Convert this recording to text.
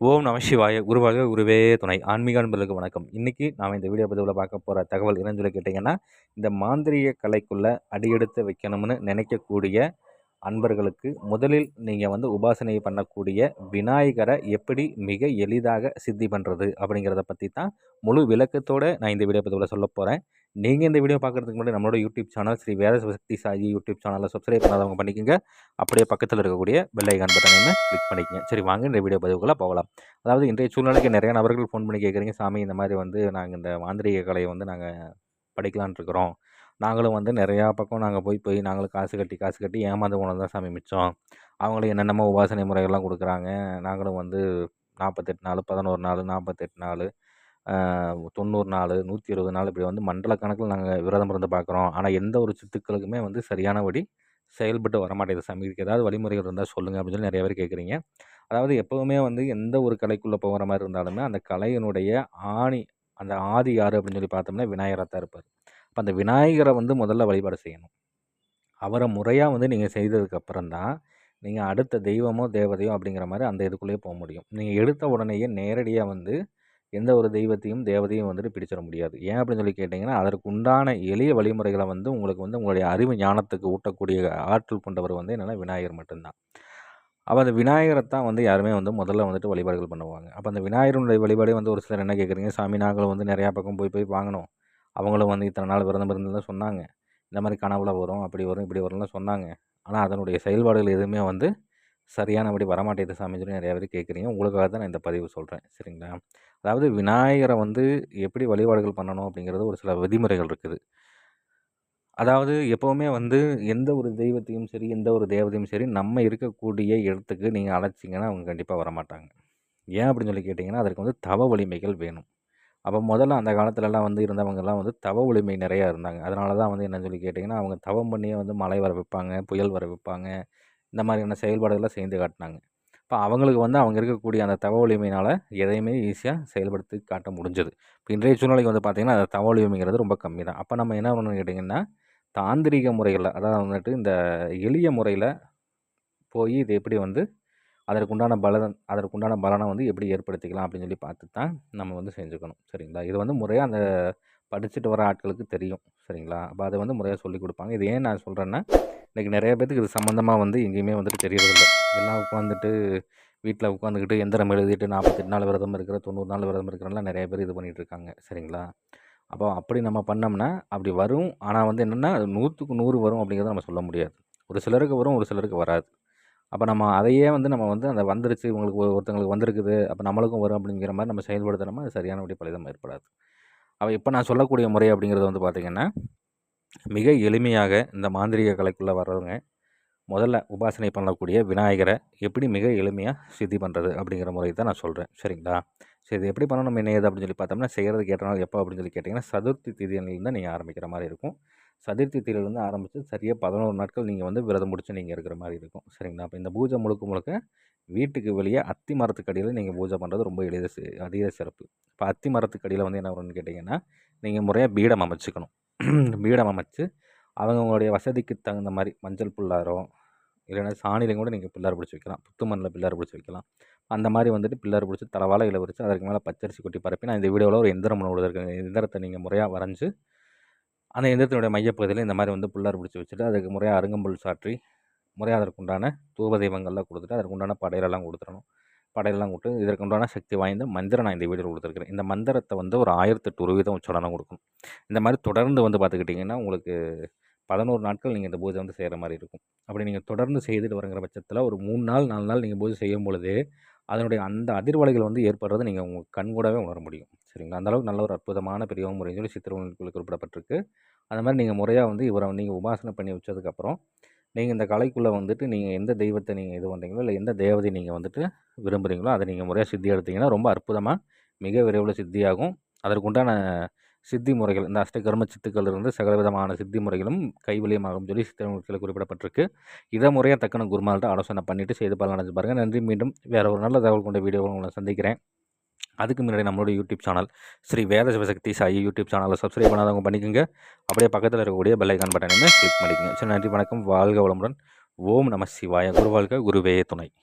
ஓம் நம சிவாய குருவாக குருவே துணை. ஆன்மீக அன்பர்களுக்கு வணக்கம். இன்றைக்கி நாம் இந்த வீடியோ பதிவில் பார்க்க போகிற தகவல் என்னன்னு சொல்லி கேட்டிங்கன்னா இந்த மாந்திரிய கலைக்குள்ளே அடியெடுத்து வைக்கணும்னு நினைக்கக்கூடிய அன்பர்களுக்கு முதலில் நீங்கள் வந்து உபாசனை பண்ணக்கூடிய விநாயகரை எப்படி மிக எளிதாக சித்தி பண்ணுறது அப்படிங்கிறத பற்றி தான் முழு விளக்கத்தோடு நான் இந்த வீடியோ பதிவில் சொல்ல போகிறேன் நீங்கள் இந்த வீடியோ பார்க்குறதுக்கு முன்னாடி நம்மளோட YouTube channel Shri Veda Shakti Sai YouTube சேனலில் சப்ஸ்கிரைப் பண்ணாதவங்க பண்ணிக்கோங்க. அப்படியே பக்கத்தில் இருக்கக்கூடிய பெல் பட்டனையுமே கிளிக் பண்ணிக்கங்க. சரி வாங்க இந்த வீடியோ பதிவுக்குள்ளே போகலாம். அதாவது இன்றைய சூழ்நிலைக்கு நிறைய நபர்கள் ஃபோன் பண்ணி கேட்குறீங்க சாமி இந்த மாதிரி வந்து நாங்கள் இந்த மாந்திரிக கலையை வந்து நாங்கள் படிக்கலான் இருக்கிறோம். நாங்களும் வந்து நிறையா பக்கம் நாங்கள் போய் போய் நாங்களும் காசு கட்டி காசு கட்டி ஏமாந்து போனது தான் சாமி மிச்சம். அவங்களும் என்னென்னமோ உபாசனை முறைகள்லாம் கொடுக்குறாங்க. நாங்களும் வந்து நாற்பத்தெட்டு நாள் பதினோரு நாள் நாற்பத்தெட்டு நாள் தொண்ணூறு நாள் நூற்றி இருபது நாள் இப்படி வந்து மண்டல கணக்கில் நாங்கள் விரதம் இருந்து பார்க்குறோம். ஆனால் எந்த ஒரு சித்துக்களுக்குமே வந்து சரியானபடி செயல்பட்டு வரமாட்டேது சாமி. இதுக்கு ஏதாவது வழிமுறைகள் இருந்தால் சொல்லுங்கள் அப்படின்னு சொல்லி நிறைய பேர் கேட்குறீங்க. அதாவது எப்போவுமே வந்து எந்த ஒரு கலைக்குள்ளே போகிற மாதிரி இருந்தாலுமே அந்த கலையினுடைய ஆணி அந்த ஆதி யார் அப்படின்னு சொல்லி பார்த்தோம்னா விநாயகராக தான் இருப்பார். அப்போ அந்த விநாயகரை வந்து முதல்ல வழிபாடு செய்யணும். அவரை முறையாக வந்து நீங்கள் செய்ததுக்கப்புறம் தான் நீங்கள் அடுத்த தெய்வமோ தேவதையோ அப்படிங்கிற மாதிரி அந்த இதுக்குள்ளேயே போக முடியும். நீங்கள் எடுத்த உடனேயே நேரடியாக வந்து எந்த ஒரு தெய்வத்தையும் தேவதையும் வந்துட்டு பிடிச்சிட முடியாது. ஏன் அப்படின்னு சொல்லி கேட்டிங்கன்னா அதற்கு உண்டான எளிய வழிமுறைகளை வந்து உங்களுக்கு வந்து உங்களுடைய அறிவு ஞானத்துக்கு ஊட்டக்கூடிய ஆற்றல் கொண்டவர் வந்து என்னென்னா விநாயகர் மட்டும்தான். அப்போ அந்த விநாயகரை தான் வந்து யாருமே வந்து முதல்ல வந்துட்டு வழிபாடுகள் பண்ணுவாங்க. அப்போ அந்த விநாயகருடைய வழிபாடே வந்து ஒரு சிலர் என்ன கேட்குறீங்க? சாமி நாங்களும் வந்து நிறையா பக்கம் போய் போய் வாங்கினோம் அவங்களும் வந்து இத்தனை நாள் விரதம் இருந்ததுன்னு சொன்னாங்க. இந்த மாதிரி கனவுல வரும் அப்படி வரும் இப்படி வரும்லாம் சொன்னாங்க. ஆனால் அதனுடைய செயல்பாடுகள் எதுவுமே வந்து சரியானபடி வரமாட்டேது சாமி சொல்லி நிறையா பேர் கேட்குறீங்க. உங்களுக்காக தான் நான் இந்த பதிவு சொல்கிறேன் சரிங்களா? அதாவது விநாயகரை வந்து எப்படி வழிபாடுகள் பண்ணணும் அப்படிங்கிறது ஒரு சில விதிமுறைகள் இருக்குது. அதாவது எப்போவுமே வந்து எந்த ஒரு தெய்வத்தையும் சரி எந்த ஒரு தேவதையும் சரி நம்ம இருக்கக்கூடிய இடத்துக்கு நீங்கள் அழைச்சிங்கன்னா அவங்க கண்டிப்பாக வரமாட்டாங்க. ஏன் அப்படின்னு சொல்லி கேட்டிங்கன்னா அதற்கு வந்து தவ வலிமைகள் வேணும். அப்போ முதல்ல அந்த காலத்துலலாம் வந்து இருந்தவங்கலாம் வந்து தவ வலிமை நிறையா இருந்தாங்க. அதனால தான் வந்து என்ன சொல்லி கேட்டிங்கன்னா அவங்க தவம் பண்ணியே வந்து மழை வர வைப்பாங்க புயல் வர வைப்பாங்க இந்த மாதிரியான செயல்பாடுகள்லாம் சேர்ந்து காட்டினாங்க. இப்போ அவங்களுக்கு வந்து அவங்க இருக்கக்கூடிய அந்த தவ வலிமையினால் எதையுமே ஈஸியாக செயல்படுத்தி காட்ட முடிஞ்சது. இப்போ இன்றைய சூழ்நிலைக்கு வந்து பார்த்திங்கன்னா அந்த தவ வலிமைங்கிறது ரொம்ப கம்மி தான். அப்போ நம்ம என்ன பண்ணணும்னு கேட்டிங்கன்னா தாந்திரிக முறையில் அதாவது வந்துட்டு இந்த எளிய முறையில் போய் இது எப்படி வந்து அதற்குண்டான பலன் அதற்குண்டான பலனை வந்து எப்படி ஏற்படுத்திக்கலாம் அப்படின்னு சொல்லி பார்த்து தான் நம்ம வந்து செஞ்சுக்கணும். சரிங்களா? இது வந்து முறையாக அந்த படிச்சுட்டு வர ஆட்களுக்கு தெரியும். சரிங்களா? அப்போ அதை வந்து முறையாக சொல்லிக் கொடுப்பாங்க. இது ஏன் நான் சொல்கிறேன்னா இன்றைக்கி நிறைய பேத்துக்கு இது சம்மந்தமாக வந்து எங்கேயுமே வந்துட்டு தெரியறதில்ல. எல்லாம் உட்காந்துட்டு வீட்டில் உட்காந்துக்கிட்டு எந்திரம் எழுதிட்டு நாற்பத்தெட்டு நாள் விரதம் இருக்கிற தொண்ணூறு நாள் விரதம் இருக்கிறனால நிறைய பேர் இது பண்ணிகிட்டு இருக்காங்க. சரிங்களா? அப்போ அப்படி நம்ம பண்ணோம்னா அப்படி வரும். ஆனால் வந்து என்னென்னா நூற்றுக்கு நூறு வரும் அப்படிங்கிறத நம்ம சொல்ல முடியாது. ஒரு சிலருக்கு வரும் ஒரு சிலருக்கு வராது. அப்போ நம்ம அதையே வந்து நம்ம வந்து அந்த வந்துருச்சு இவங்களுக்கு ஒருத்தங்களுக்கு வந்திருக்குது அப்போ நம்மளுக்கும் வரும் அப்படிங்கிற மாதிரி நம்ம செயல்படுத்தினோமா அது சரியானபடி பலிதம் ஏற்படாது. அப்போ இப்போ நான் சொல்லக்கூடிய முறை அப்படிங்கிறது வந்து பார்த்திங்கன்னா மிக எளிமையாக இந்த மாந்திரிக கலைக்குள்ளே வர்றவங்க முதல்ல உபாசனை பண்ணக்கூடிய விநாயகரை எப்படி மிக எளிமையாக சித்தி பண்ணுறது அப்படிங்கிற முறை தான் நான் சொல்கிறேன் சரிங்களா? சரி இது எப்படி பண்ணணும்? என்ன ஏது அப்படின்னு சொல்லி பார்த்தோம்னா செய்கிறதுக்கு ஏற்ற நாள் எப்போ அப்படின்னு சொல்லி கேட்டிங்கன்னா சதுர்த்தி திதியிலேருந்து நீங்கள் ஆரம்பிக்கிற மாதிரி இருக்கும். சதுர்த்தி தீரிலேருந்து ஆரம்பித்து சரியாக பதினோரு நாட்கள் நீங்கள் வந்து விரதம் முடிச்சு நீங்கள் இருக்கிற மாதிரி இருக்கும். சரிங்களா? அப்போ இந்த பூஜை முழுக்க முழுக்க வீட்டுக்கு வெளியே அத்தி மரத்துக்கு அடியில் நீங்கள் பூஜை பண்ணுறது ரொம்ப எளித அதீத சிறப்பு. இப்போ அத்தி மரத்துக்கு அடியில் வந்து என்ன வரும்னு கேட்டிங்கன்னா நீங்கள் முறையாக பீடம் அமைச்சிக்கணும். பீடம் அமைச்சு அவங்கவுங்களுடைய வசதிக்கு தகுந்த மாதிரி மஞ்சள் புல்லாரோ இல்லைன்னா சாணிலையும் கூட நீங்கள் பிள்ளார் பிடிச்சி வைக்கலாம். புத்து மண்ணில் பிள்ளார் பிடிச்சி வைக்கலாம். அந்த மாதிரி வந்துட்டு பிள்ளார் பிடிச்சி தலைவாழை இலை பிடிச்சி அதற்கு மேலே பச்சரிசி கொட்டி பரப்பி நான் இந்த வீடியோவில் ஒரு எந்திரம் ஒன்று இருக்கு எந்திரத்தை நீங்கள் முறையாக வரைஞ்சி அந்த எந்திரத்தினுடைய மையப்பகுதியில் இந்த மாதிரி வந்து புல்லார் பிடிச்சி வச்சுட்டு அதுக்கு முறையாக அருங்கம்புல் சாற்றி முறையாக அதற்குண்டான தூப தெய்வங்கள்லாம் கொடுத்துட்டு அதற்குண்டான படையிலெல்லாம் கொடுத்துடணும். படையெல்லாம் கொடுத்து இதற்கு உண்டான சக்தி வாய்ந்த மந்திரம் நான் இந்த வீடியோவில் கொடுத்துருக்கிறேன். இந்த மந்திரத்தை வந்து ஒரு ஆயிரத்தெட்டு உருவீதம் உச்சடனம் கொடுக்கணும் இந்த மாதிரி தொடர்ந்து வந்து பார்த்துக்கிட்டிங்கன்னா உங்களுக்கு பதினோரு நாட்கள் நீங்கள் இந்த பூஜை வந்து செய்கிற மாதிரி இருக்கும். அப்படி நீங்கள் தொடர்ந்து செய்துட்டு வரங்கிற பட்சத்தில் ஒரு மூணு நாள் நாலு நாள் நீங்கள் பூஜை செய்யும் பொழுது அதனுடைய அந்த அதிர்வலைகள் வந்து ஏற்படுறது நீங்கள் உங்கள் கண் கூடவே உணர முடியும். சரிங்களா? அந்தளவுக்கு நல்ல ஒரு அற்புதமான பெரிய முறைன்னு சொல்லி சித்திரவனுக்குள்ள குறிப்பிடப்பட்டிருக்கு. அந்த மாதிரி நீங்கள் முறையாக வந்து இவரை நீங்கள் உபாசனை பண்ணி வச்சதுக்கப்புறம் நீங்கள் இந்த கலைக்குள்ளே வந்துட்டு நீங்கள் எந்த தெய்வத்தை நீங்கள் இது பண்ணுறீங்களோ இல்லை எந்த தேவதை நீங்கள் வந்துட்டு விரும்புகிறீங்களோ அதை நீங்கள் முறையாக சித்தி எடுத்தீங்கன்னா ரொம்ப அற்புதமாக மிக விரைவில் சித்தியாகும். அதற்குண்டான சித்தி முறைகள். இந்த அஷ்டகர்ம சித்துக்களிலிருந்து சகல விதமான சித்தி முறைகளும் கைவலியமாகும் சொல்லி சித்திரத்தில் குறிப்பிடப்பட்டிருக்கு. இதை முறையாக தக்கன குருமால்கிட்ட ஆலோசனை பண்ணிவிட்டு செய்து பலன் அடைஞ்சு பாருங்கள் நன்றி. மீண்டும் வேறு ஒரு நல்ல தகவல் கொண்ட வீடியோ உங்களை சந்திக்கிறேன். அதுக்கு முன்னாடி நம்மளோட YouTube channel Shri Veda Shivashakti Sai YouTube சேனலை சப்ஸ்கிரைப் பண்ணாதவங்க பண்ணிக்கோங்க. அப்படியே பக்கத்தில் இருக்கக்கூடிய பெல்லைக்கான் பட்டனையுமே கிளிக் பண்ணிக்கோங்க. சரி நன்றி. வணக்கம். வாழ்க வளமுடன். ஓம் நம சிவாய. குருவாழ்க குருவே துணை.